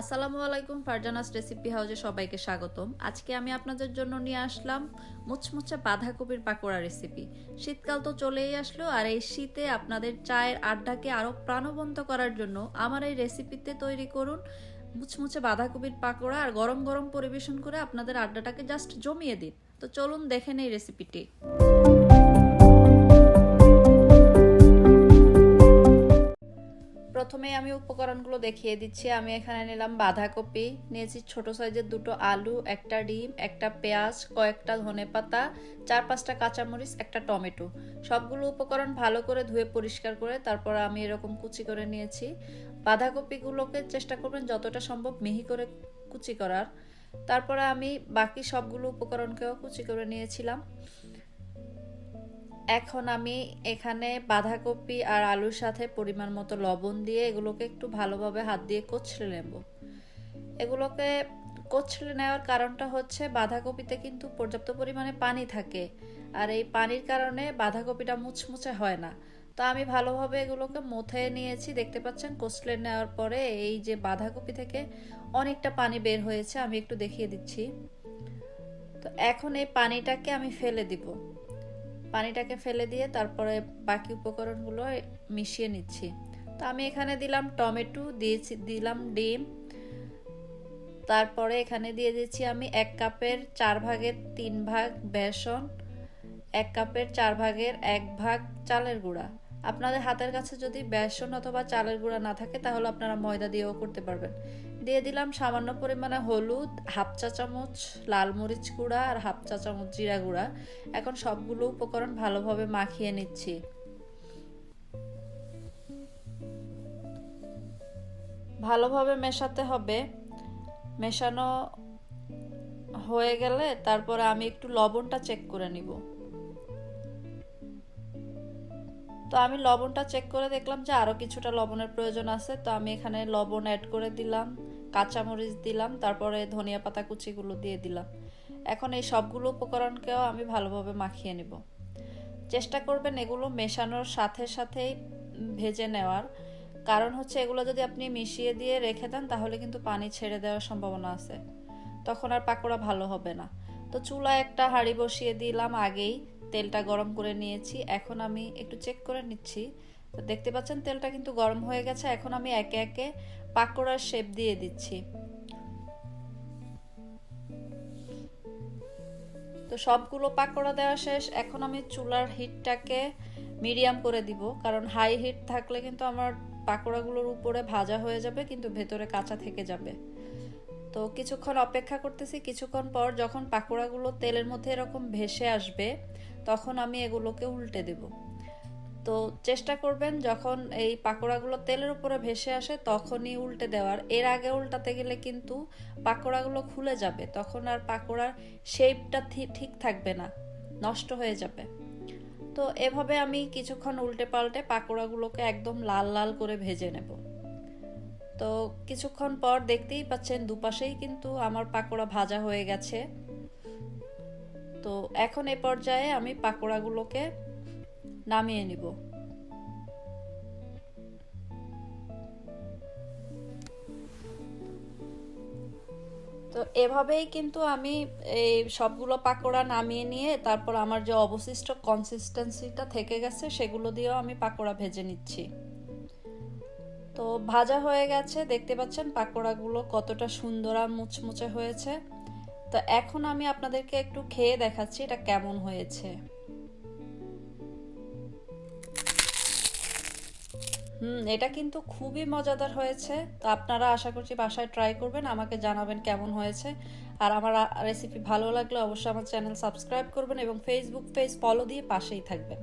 আসসালামু আলাইকুম, ফারজানাস রেসিপি হাউজে সবাইকে স্বাগতম। আজকে আমি আপনাদের জন্য নিয়ে আসলাম মুচমুচে বাঁধাকপির পাকোড়া রেসিপি। শীতকাল তো চলেই আসলো আর এই শীতে আপনাদের চায়ের আড্ডাকে আরও প্রাণবন্ত করার জন্য আমার এই রেসিপিতে তৈরি করুন মুচমুচে বাঁধাকপির পাকোড়া আর গরম গরম পরিবেশন করে আপনাদের আড্ডাটাকে জাস্ট জমিয়ে দিন। তো চলুন দেখেন এই রেসিপিটি। প্রথমে আমি উপকরণগুলো দেখিয়ে দিচ্ছি। আমি এখানে নিলাম বাঁধাকপি, নিয়েছি ছোট সাইজের দুটো আলু, একটা ডিম, একটা পেঁয়াজ, কয়েকটা ধনেপাতা চার পাঁচটা কাঁচামরিচ, একটা টমেটো। সবগুলো উপকরণ ভালো করে ধুয়ে পরিষ্কার করে তারপর আমি এরকম কুচি করে নিয়েছি। বাঁধাকপিগুলোকে চেষ্টা করবেন যতটা সম্ভব মিহি করে কুচি করার। তারপরে আমি বাকি সবগুলো উপকরণকেও কুচি করে নিয়েছিলাম। এখন আমি এখানে বাঁধাকপি আর আলুর সাথে পরিমাণ মতো লবণ দিয়ে এগুলোকে একটু ভালোভাবে হাত দিয়ে কচলে নেব। এগুলোকে কচলে নেওয়ার কারণটা হচ্ছে বাঁধাকপিতে কিন্তু পর্যাপ্ত পরিমাণে পানি থাকে আর এই পানির কারণে বাঁধাকপিটা মুচমুচে হয় না। তো আমি ভালোভাবে এগুলোকে মুথে নিয়েছি, দেখতে পাচ্ছেন? কচলে নেওয়ার পরে এই যে বাঁধাকপি থেকে অনেকটা পানি বের হয়েছে, আমি একটু দেখিয়ে দিচ্ছি। তো এখন এই পানিটাকে আমি ফেলে দিব। পানিটাকে ফেলে দিয়ে তারপরে বাকি উপকরণগুলো মিশিয়ে নিচ্ছি। তো আমি এখানে দিলাম টমেটো, দিয়েছি, দিলাম ডিম। তারপরে এখানে দিয়ে দিচ্ছি আমি এক কাপের চার ভাগের তিন ভাগ বেসন, এক কাপের চার ভাগের এক ভাগ চালের গুঁড়া। আপনাদের হাতের কাছে যদি বেসন অথবা চালের গুঁড়া না থাকে, তাহলে আপনারা ময়দা দিয়েও করতে পারবেন। দিয়ে দিলাম সামান্য পরিমাণে হলুদ, হাফ চা চামচ লাল মরিচ গুঁড়া আর হাফ চা চামচ জিরা গুঁড়া। এখন সবগুলো উপকরণ ভালোভাবে মাখিয়ে নিচ্ছি। ভালোভাবে মেশাতে হবে। মেশানো হয়ে গেলে তারপরে আমি একটু লবণটা চেক করে নিব। তো আমি লবণটা চেক করে দেখলাম যে আরও কিছুটা লবণের প্রয়োজন আছে। তো আমি এখানে লবণ অ্যাড করে দিলাম, কাঁচামরিচ দিলাম, তারপরে ধনিয়া পাতা কুচিগুলো দিয়ে দিলাম। এখন এই সবগুলো উপকরণকেও আমি ভালোভাবে মাখিয়ে নেব। চেষ্টা করবেন এগুলো মেশানোর সাথে সাথেই ভেজে নেওয়ার। কারণ হচ্ছে এগুলো যদি আপনি মিশিয়ে দিয়ে রেখে দেন, তাহলে কিন্তু পানি ছেড়ে দেওয়ার সম্ভাবনা আছে। তখন আর পাকোড়া ভালো হবে না। তো চুলায় একটা হাঁড়ি বসিয়ে দিলাম আগেই। তেলটা গরম করে নিয়েছি। এখন আমি একটু চেক করে নিচ্ছি। তো দেখতে পাচ্ছেন তেলটা কিন্তু গরম হয়ে গেছে। এখন আমি একে একে পাকোড়ার শেপ দিয়ে দিচ্ছি। তো সবগুলো পাকোড়া দেওয়া শেষ। এখন আমি চুলার হিটটাকে মিডিয়াম করে দিব। কারণ হাই হিট থাকলে কিন্তু আমার পাকোড়াগুলোর উপরে ভাজা হয়ে যাবে, কিন্তু ভেতরে কাঁচা থেকে যাবে। তো কিছুক্ষণ অপেক্ষা করতেছি, কিছুক্ষণ পর যখন পাকোড়াগুলো তেলের মধ্যে এরকম ভেসে আসবে, তখন আমি এগুলোকে উল্টে দেব। তো চেষ্টা করবেন যখন এই পাকোড়াগুলো তেলের উপরে ভেসে আসে তখনই উল্টে দেওয়ার। এর আগে উল্টাতে গেলে কিন্তু পাকোড়াগুলো খুলে যাবে, তখন আর পাকোড়ার শেপটা ঠিক থাকবে না, নষ্ট হয়ে যাবে। তো এভাবে আমি কিছুক্ষণ উল্টে পাল্টে পাকোড়াগুলোকে একদম লাল লাল করে ভেজে নেব। তো কিছুক্ষণ পর দেখতেই পাচ্ছেন দুপাশেই কিন্তু আমার পাকোড়া ভাজা হয়ে গেছে। তো এখন এ পর্যায়ে আমি পাকোড়াগুলোকে নামিয়ে নিব। তো এভাবেই কিন্তু আমি এই সবগুলো পাকোড়া নামিয়ে নিয়ে তারপর আমার যে অবশিষ্ট কনসিস্টেন্সিটা থেকে গেছে, সেগুলো দিয়েও আমি পাকোড়া ভেজে নিচ্ছি। তো ভাজা হয়ে গেছে, দেখতে পাচ্ছেন পাকোড়াগুলো কতটা সুন্দর আর মুচমুচে হয়েছে। তো এখন আমি আপনাদেরকে একটু খেয়ে দেখাচ্ছি এটা কেমন হয়েছে। হুম, এটা কিন্তু খুবই মজাদার হয়েছে। তো আপনারা আশা করছি বাসায় ট্রাই করবেন, আমাকে জানাবেন কেমন হয়েছে। আর আমার রেসিপি ভালো লাগলে অবশ্যই আমার চ্যানেল সাবস্ক্রাইব করবেন এবং ফেসবুক পেজ ফলো দিয়ে পাশেই থাকবেন।